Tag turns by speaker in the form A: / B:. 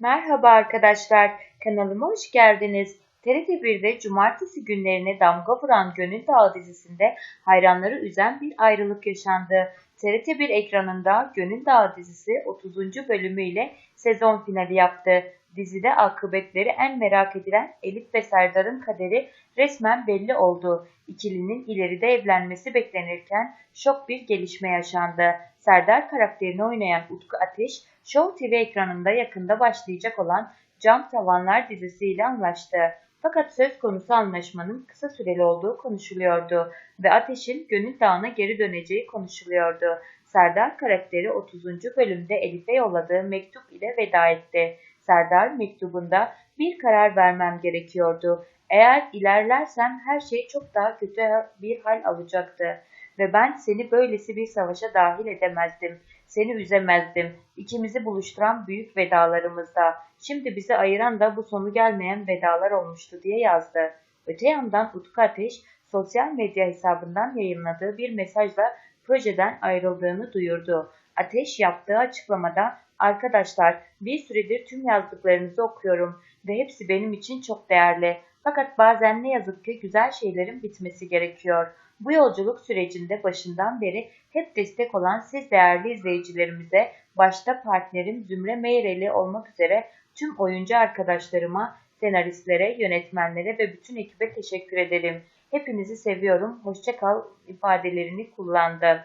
A: Merhaba arkadaşlar, kanalıma hoş geldiniz. TRT1'de cumartesi günlerine damga vuran Gönül Dağı dizisinde hayranları üzen bir ayrılık yaşandı. TRT1 ekranında Gönül Dağı dizisi 30. bölümüyle sezon finali yaptı. Dizide akıbetleri en merak edilen Elif ve Serdar'ın kaderi resmen belli oldu. İkilinin ileride evlenmesi beklenirken şok bir gelişme yaşandı. Serdar karakterini oynayan Utku Ateş, Show TV ekranında yakında başlayacak olan Cam Tavanlar dizisiyle anlaştı. Fakat söz konusu anlaşmanın kısa süreli olduğu konuşuluyordu ve Ateş'in Gönül Dağı'na geri döneceği konuşuluyordu. Serdar karakteri 30. bölümde Elif'e yolladığı mektup ile veda etti. Serdar mektubunda bir karar vermem gerekiyordu. Eğer ilerlersem her şey çok daha kötü bir hal alacaktı ve ben seni böylesi bir savaşa dahil edemezdim. Seni üzemezdim. İkimizi buluşturan büyük vedalarımızda. Şimdi bizi ayıran da bu sonu gelmeyen vedalar olmuştu diye yazdı. Öte yandan Utku Ateş sosyal medya hesabından yayınladığı bir mesajla projeden ayrıldığını duyurdu. Ateş yaptığı açıklamada Arkadaşlar bir süredir tüm yazdıklarınızı okuyorum ve hepsi benim için çok değerli. Fakat bazen ne yazık ki güzel şeylerin bitmesi gerekiyor. Bu yolculuk sürecinde başından beri hep destek olan siz değerli izleyicilerimize, başta partnerim Zümre Meyreli olmak üzere tüm oyuncu arkadaşlarıma, senaristlere, yönetmenlere ve bütün ekibe teşekkür ederim. Hepinizi seviyorum, hoşçakal ifadelerini kullandı.